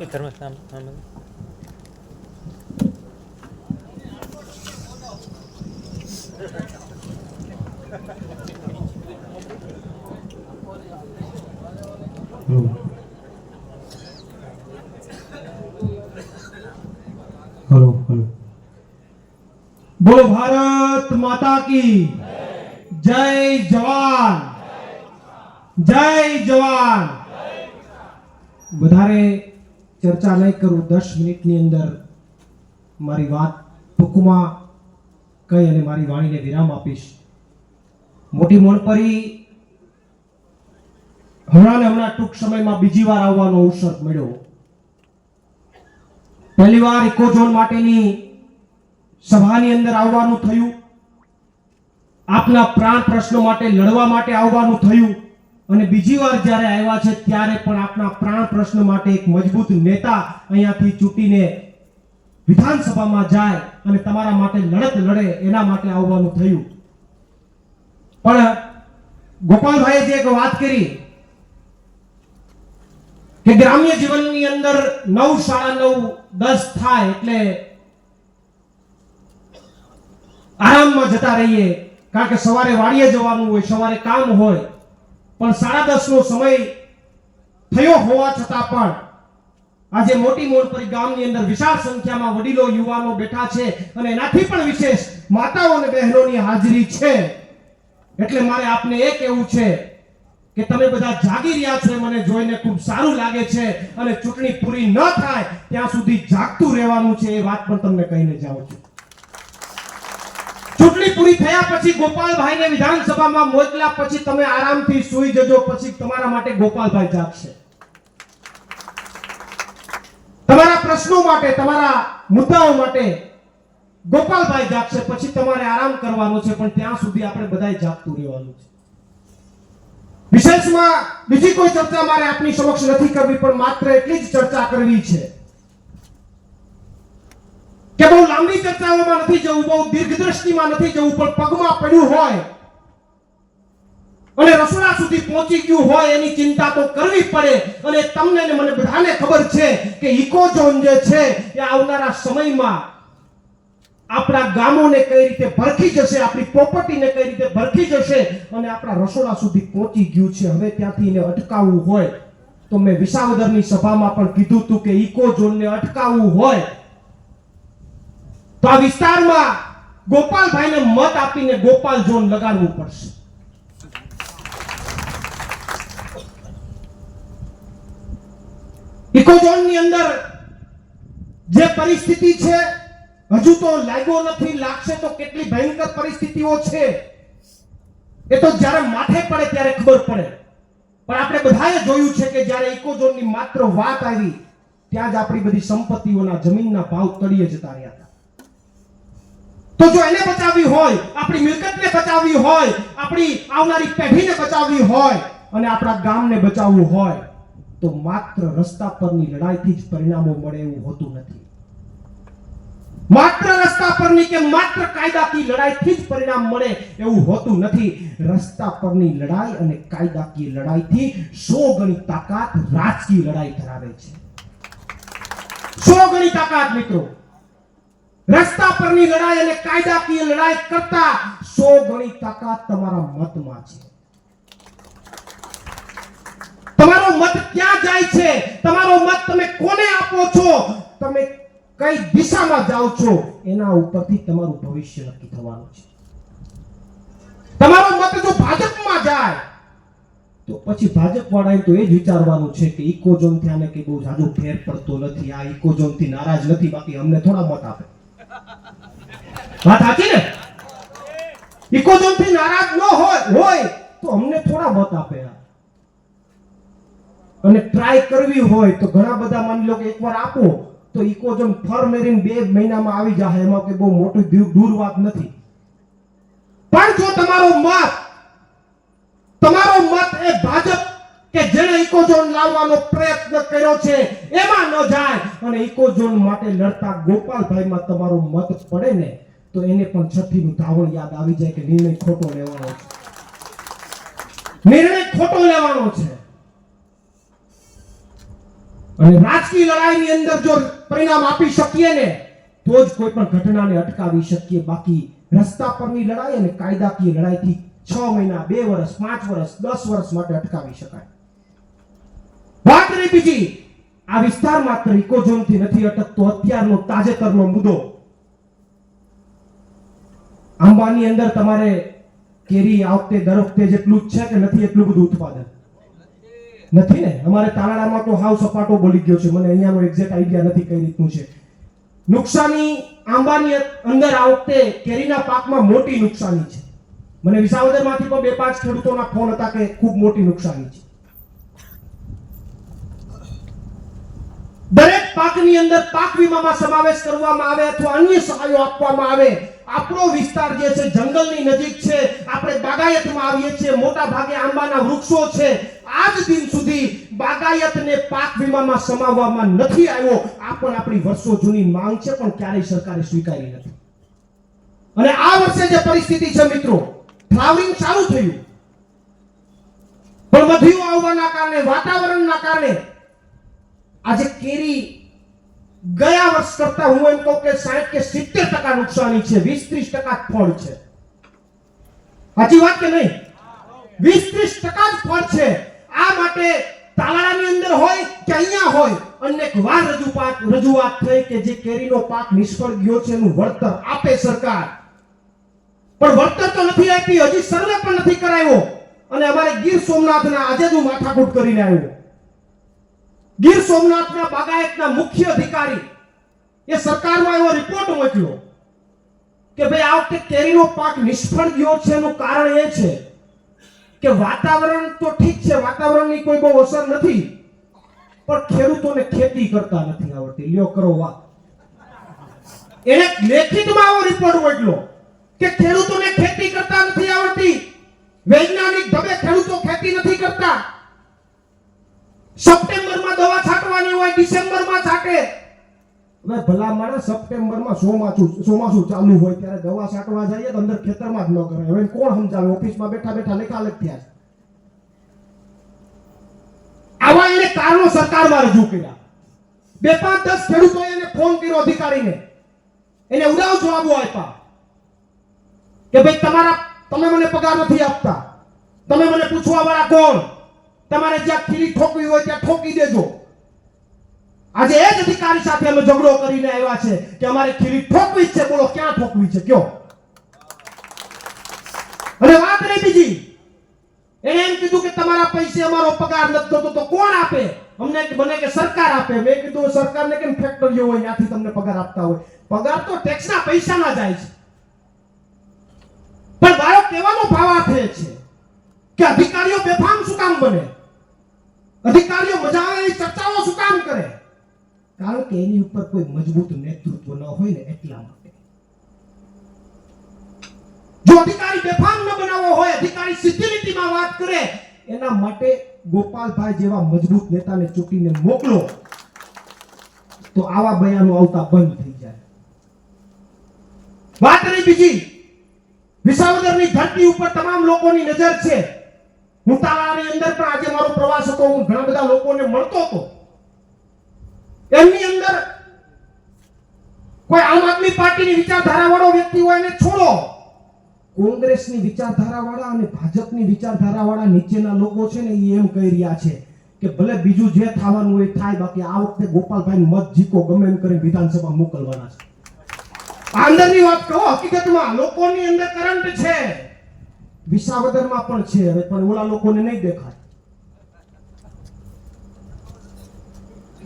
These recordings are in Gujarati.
એ ધર્મસ નામ નામ હલો હલો બોલો ભારત માતા કી જય જવાન જય જવાન વધારે ચર્ચા નહીં કરું, દસ મિનિટની અંદર મારી વાત ટૂંકમાં કહી અને મારી વાણીને વિરામ આપીશ. મોટી મોણપરી હમણાં હમણાં ટૂંક સમયમાં બીજી વાર આવવાનો અવસર મળ્યો. પહેલી વાર ઇકોઝોન માટેની સભાની અંદર આવવાનું થયું. આપના પ્રાણ પ્રશ્નો માટે લડવા માટે આવવાનું થયું. અને બીજી વાર જ્યારે આવ્યા છે, ત્યારે પણ આપના પ્રાણ પ્રશ્ન માટે એક મજબૂત નેતા અહીંયાથી ચૂંટીને વિધાનસભામાં જાય અને તમારા માટે લડત લડે, એના માટે આવવાનું થયું. પણ ગોપાલભાઈએ જે એક વાત કરી કે ગ્રામ્ય જીવનની અંદર નવ સાડા નવ, દસ થાય એટલે આરામમાં જતા રહીએ. કારણ કે સવારે વાડીએ જવાનું હોય, સવારે કામ હોય પણ સાડા દસ નો સમય થયો હોવા છતાં પણ આજે મોટી મોરપરી ગામની અંદર વિશાળ સંખ્યામાં વડીલો, યુવાનો બેઠા છે અને એનાથી પણ વિશેષ માતાઓ અને બહેનોની હાજરી છે. એટલે મારે આપને એ કહેવું છે કે તમે બધા જાગી રહ્યા છો મને જોઈને ખૂબ સારું લાગે છે અને ચૂંટણી પૂરી ન થાય ત્યાં સુધી જાગતું રહેવાનું છે એ વાત પણ તમને કહીને જાઉં છું. ચૂંટણી પૂરી થયા પછી ગોપાલભાઈને વિધાનસભામાં મોકલ્યા પછી તમે આરામથી સૂઈ જજો, પછી તમારા માટે ગોપાલભાઈ જાગશે. તમારા પ્રશ્નો માટે, તમારા મુદ્દાઓ માટે ગોપાલભાઈ જાગશે, પછી તમારે આરામ કરવાનો છે, પણ ત્યાં સુધી આપણે બધાએ જાગતું રહેવાનું છે. વિશેષમાં બીજી કોઈ ચર્ચા મારે આપની સમક્ષ નથી કરવી, પણ માત્ર એટલી જ ચર્ચા કરવી છે કે બહુ લાંબી ચર્ચાઓમાં નથી જવું, બહુ દીર્ઘદ્રષ્ટિમાં નથી જવું, પણ પગમાં પડ્યું હોય, અને રસોડા સુધી પહોંચી ગયું હોય એની ચિંતા તો કરવી પડે. અને તમને ને મને બધાને ખબર છે કે ઇકોઝોન જે છે એ આવનારા સમયમાં આપણા ગામોને કઈ રીતે ભરખી જશે, આપણી પ્રોપર્ટીને કઈ રીતે ભરખી જશે, અને આપણા રસોડા સુધી પહોંચી ગયું છે. હવે ત્યાંથી એને અટકાવવું હોય, તો મેં વિસાવદરની સભામાં પણ કીધું હતું કે ઇકો ઝોનને અટકાવવું હોય તો આ વિસ્તારમાં ગોપાલભાઈને મત આપીને ગોપાલ ઝોન લગાડવું પડશે. ઇકોઝોનની અંદર જે પરિસ્થિતિ છે, હજુ તો લાગ્યો નથી, લાગશે તો કેટલી ભયંકર પરિસ્થિતિઓ છે. એ તો જ્યારે માથે પડે ત્યારે ખબર પડે. પણ આપણે બધાએ જોયું છે કે જ્યારે ઇકોઝોનની માત્ર વાત આવી, ત્યાં જ આપણી બધી સંપત્તિઓના જમીનના ભાવ તળીએ જતા રહ્યા હતા. તો જો એને બચાવવી હોય, આપણી મિલકતને બચાવવી હોય, આપણી આવનારી પેઢીને બચાવવી હોય અને આપણા ગામને બચાવવું હોય, તો માત્ર રસ્તા પરની લડાઈથી જ પરિણામો મળે એવું હોતું નથી. માત્ર રસ્તા પરની કે માત્ર કાયદાકીય લડાઈથી જ પરિણામ મળે એવું હોતું નથી. રસ્તા પરની લડાઈ અને કાયદાકીય લડાઈથી સો ગણી તાકાત રાજકીય લડાઈ ધરાવે છે. સો ગણી તાકાત મિત્રો. રસ્તા પરની લડાઈ અને કાયદાકીય લડાઈ કરતા સો ગણી તાકાત તમારા મતમાં છે. તમારો મત ક્યાં જાય છે? તમારો મત તમે કોને આપો છો? તમે કઈ દિશામાં જાઓ છો? એના ઉપરથી તમારું ભવિષ્ય નક્કી થવાનું છે. તમારો મત જો ભાજપમાં જાય, તો પછી ભાજપ વાળાએ તો એ જ વિચારવાનું છે કે ઇકોઝોનથી આને કઈ બહુ જાજો ફેર પડતો નથી. આ ઇકોઝોનથી નારાજ નથી, બાકી અમને થોડા મત આપે. વાત સાચી ને? ઇકોઝોનથી નારાજ ન હોય હોય, તો અમને થોડા મત આપે અને ટ્રાય કરવી હોય તો ઘણા બધા માની લો કે એકવાર આપો, તો ઇકોઝોન ફર મેરીન બે મહિનામાં આવી જાય એમાં કે બહુ મોટી દૂર વાત નથી. પણ જો તમારો મત તમારો મત એ ભાજપ કે જેણે ઇકોઝોન લાવવાનો પ્રયત્ન કર્યો છે, એમાં ન જાય. અને ઇકોઝોન માટે લડતા ગોપાલભાઈમાં તમારો મત પડે ને, તો એને પણ છઠ્ઠીનું ધાવણ યાદ આવી જાય કે નિર્ણય ખોટો લેવાનો છે. નિર્ણય ખોટો લેવાનો છે. અને રાજકીય લડાઈની અંદર જો પરિણામ આપી શકીએ ને, તો જ કોઈ પણ ઘટનાને અટકાવી શકીએ. બાકી રસ્તા પરની લડાઈ અને કાયદાકીય લડાઈથી છ મહિના, બે વર્ષ, પાંચ વર્ષ, દસ વર્ષ માટે અટકાવી શકાય. વાત રહી બીજી. આ વિસ્તાર માત્ર ઇકોઝોનથી નથી અટકતો. અત્યારનો તાજેતરનો મુદ્દો. આંબાની અંદર તમારે કેરી આ દર વખતે જેટલું જ છે કે નથી એટલું બધું ઉત્પાદન? નથી ને? અમારે તાલાળામાં તો હાવ સપાટો બોલી ગયો છે. મને અહીંયાનો એક્ઝેક્ટ આઈડિયા નથી કઈ રીતનું છે. નુકસાની આંબાની અંદર આ વખતે કેરીના પાકમાં મોટી નુકસાની છે. મને વિસાવદરમાંથી પણ બે પાંચ ખેડૂતોના ફોન હતા કે ખૂબ મોટી નુકસાની છે. દરેક પાકની અંદર પાક વીમામાં સમાવેશ કરવામાં આવે અથવા અન્ય સહાયો આપવામાં આવે. આપણો વિસ્તાર જે છે, જંગલની નજીક છે. આપણે બાગાયતમાં આવીએ છીએ. મોટા ભાગે આંબાના વૃક્ષો છે. આજ દિન સુધી બાગાયતને પાક વીમામાં સમાવવામાં નથી આવ્યો. આ પણ આપણી વર્ષો જૂની માંગ છે, પણ ક્યારેય સરકારે સ્વીકારી નથી. અને આ વર્ષે જે પરિસ્થિતિ છે મિત્રો, ફ્લાવરિંગ સારું થયું. પણ વધ્યું આવવાના કારણે, વાતાવરણના કારણે આજે કેરી ગયા વર્ષ કરતા હું એમ કહું કે 60 કે 70 ટકા નુકસાની છે 20 30 ટકા ફળ છે. સાચી વાત કે નહીં? 20 30 ટકા જ ફળ છે. આ માટે તાલાળાની અંદર હોય કે અહીંયા હોય અનેક વાર રજૂઆત રજૂઆત થઈ કે જે કેરીનો પાક નિષ્ફળ ગયો છે એનું વળતર આપે સરકાર. પણ વળતર તો નથી આપી, હજી સર્વે પણ નથી કરાયો અને અમારે ગીર સોમનાથના આજે જ હું માથાકૂટ કરીને આવ્યો. ગીર સોમનાથના બાગાયતના મુખ્ય અધિકારી એ સરકારમાં એવો રિપોર્ટ મોકલ્યો કે ભાઈ આ વખતે કેરીનો પાક નિષ્ફળ ગયો છે એનું કારણ એ છે કે વાતાવરણ તો ઠીક છે, વાતાવરણની કોઈ બહુ અસર નથી, પણ ખેડૂતોને ખેતી કરતા નથી આવડતી. લ્યો, કરો વાત. એને લેખિતમાં આવો રિપોર્ટ મોકલ્યો કે ખેડૂતોને ખેતી કરતા નથી આવડતી. વૈજ્ઞાનિક ઢબે ખેડૂતો ખેતી નથી કરતા. સપ્ટેમ્બરમાં દવા છાંટવાની હોય, ડિસેમ્બરમાં છાંટે. હવે ભલા માણસ સપ્ટેમ્બરમાં ચોમાસું ચોમાસું ચાલુ હોય ત્યારે દવા છાંટવા જઈએ તો અંદર ખેતરમાં જ ન કરે હવે કોણ સમજાવે? ઓફિસમાં બેઠા બેઠા લેખા લખ્યા છે. આવા એને કારણો સરકારમાં રજૂ કર્યા. બે પાંચ દસ ખેડૂતો એને ફોન કર્યો અધિકારીને. એને ઉડાવ જવાબો આપ્યા કે ભાઈ તમારા, તમે મને પગાર નથી આપતા. તમે મને પૂછવા વાળા કોણ? તમારે જ્યાં ખીલી ઠોકવી હોય ત્યાં ઠોકી દેજો. આજે એ જ અધિકારી સાથે અમે ઝઘડો કરીને આવ્યા છે કે અમારે ખીલી ઠોકવી છે. બોલો, ક્યાં ઠોકવી છે? કયો? અને વાત રહી બીજી. એને એમ કીધું કે તમારા પૈસે અમારો પગાર નથી થતો, તો કોણ આપે? અમને મને કે સરકાર આપે. મેં કીધું સરકારને કેમ ફેક્ટરીઓ હોય? ત્યાંથી તમને પગાર આપતા હોય. પગાર તો ટેક્સના પૈસામાં જાય છે. પણ મારો કહેવાનો ભાવ એ છે કે અધિકારીઓ બેફામ શું કામ બને અધિકારીઓ મજા આવે એવી ચર્ચાઓ શું કામ કરે કારણ કે એની ઉપર કોઈ મજબૂત નેતૃત્વ ન હોય ને એટલા માટે. જો અધિકારી બેફામ ન બનાવવો હોય, અધિકારી સીધી નીતિમાં વાત કરે, એના માટે ગોપાલભાઈ જેવા મજબૂત નેતાને ચૂંટીને મોકલો, તો આવા બયાનો આવતા બંધ થઈ જાય. વાત રહી બીજી. વિસાવદરની ધરતી ઉપર તમામ લોકોની નજર છે. હું તાળાની અંદર પણ આજે મારો પ્રવાસ હતો, હું ઘણા બધા લોકોને મળતો હતો. એમની અંદર કોઈ આમ આદમી પાર્ટીની વિચારધારા વાળો વ્યક્તિ હોય એને છોડો. કોંગ્રેસની વિચારધારા વાળા અને ભાજપની વિચારધારા વાળા નીચેના લોકો છે ને એ એમ કહી રહ્યા છે કે ભલે બીજું જે થવાનું હોય થાય, બાકી આ વખતે ગોપાલભાઈ મત જીકો ગમે એમ કરીને વિધાનસભા મોકલવાના છે. આંદરની વાત કહો, હકીકતમાં લોકોની અંદર કરંટ છે. વિસાવદરમાં પણ છે હવે, પણ ઓલા લોકોને નહીં દેખાય.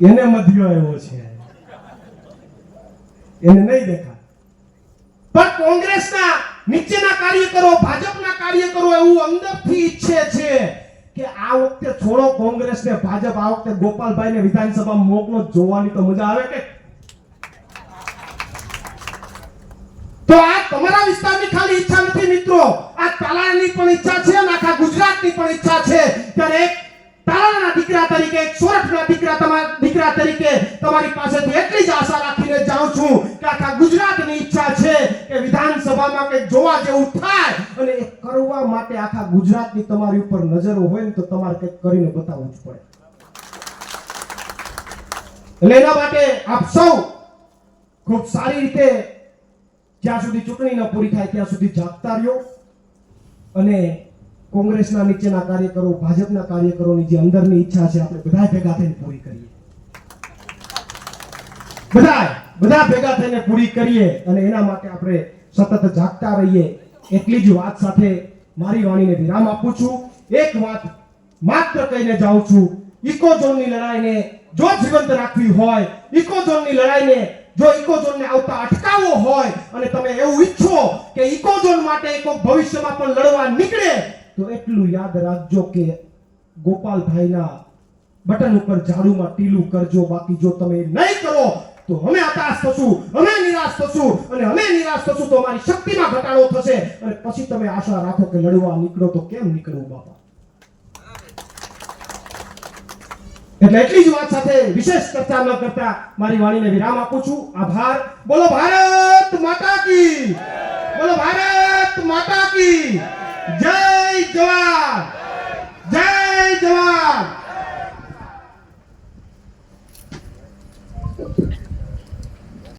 એને મધ્યો આવ્યો છે. એને નહીં દેખા પણ કોંગ્રેસના નીચેના કાર્યકરો, ભાજપના કાર્યકરો એવું અંદરથી ઈચ્છે છે કે આ વખતે છોડો કોંગ્રેસને, ભાજપ આ વખતે ગોપાલભાઈને વિધાનસભા મોકલો, જોવાની તો મજા આવે કે? તો આ તમારા વિસ્તારની ખાલી ઈચ્છા નથી મિત્રો. આ તાલાળાની પણ ઈચ્છા છે અને આખા ગુજરાતની પણ ઈચ્છા છે. ત્યારે એક તાલાળાના દીકરા તરીકે સોરઠના દીકરા તમારા દીકરા તરીકે તમારી પાસેથી એટલી જ આશા રાખીને જાઉં છું કે આખા ગુજરાતની ઈચ્છા છે કે વિધાનસભામાં કંઈક જોવા જેવું થાય અને એ કરવા માટે આખા ગુજરાતની તમારી ઉપર નજર હોય ને તો તમારે કંઈક કરીને બતાવવું જ પડે. એટલે એના માટે આપ સૌ ખૂબ સારી રીતે જ્યાં સુધી ચૂંટણી ન પૂરી થાય ત્યાં સુધી જાગતા રહ્યો અને કોંગ્રેસના નીચેના કાર્યકરો, ભાજપના કાર્યકરોની જે અંદરની ઈચ્છા છે, આપણે બધા ભેગા થઈને પૂરી કરીએ. બધા બધા ભેગા થઈને પૂરી કરીએ અને એના માટે આપણે સતત જાગતા રહીએ. એટલી જ વાત સાથે મારી વાણીને વિરામ આપું છું. એક વાત માત્ર કહીને જાઉં છું. ઇકો ઝોનની લડાઈને જો જીવંત રાખવી હોય, ઇકો ઝોનની લડાઈને જો ઇકો ઝોનને આવતા અટકાવવો હોય, અને તમે એવું ઈચ્છો કે ઇકો ઝોન માટે કોઈ ભવિષ્યમાં પણ લડવા નીકળે તો એટલું યાદ રાખજો કે ગોપાલભાઈના બટન ઉપર ઝાડુમાં ટીલું કરજો, બાકી જો તમે નહીં કરો, તો અમે હતાશ થશું, અમે નિરાશ થશું, અને અમે નિરાશ થશું તો અમારી શક્તિમાં ઘટાડો થશે. અને પછી તમે આશા રાખો કે લડવા નીકળો તો કેમ નીકળવું, બાપા? એટલે એટલી જ વાત સાથે વિશેષ ચર્ચા ન કરતા મારી વાણીને વિરામ આપું છું. આભાર. બોલો ભારત માતા કી. બોલો ભારત માતા કી. જય જવાન જય જવાન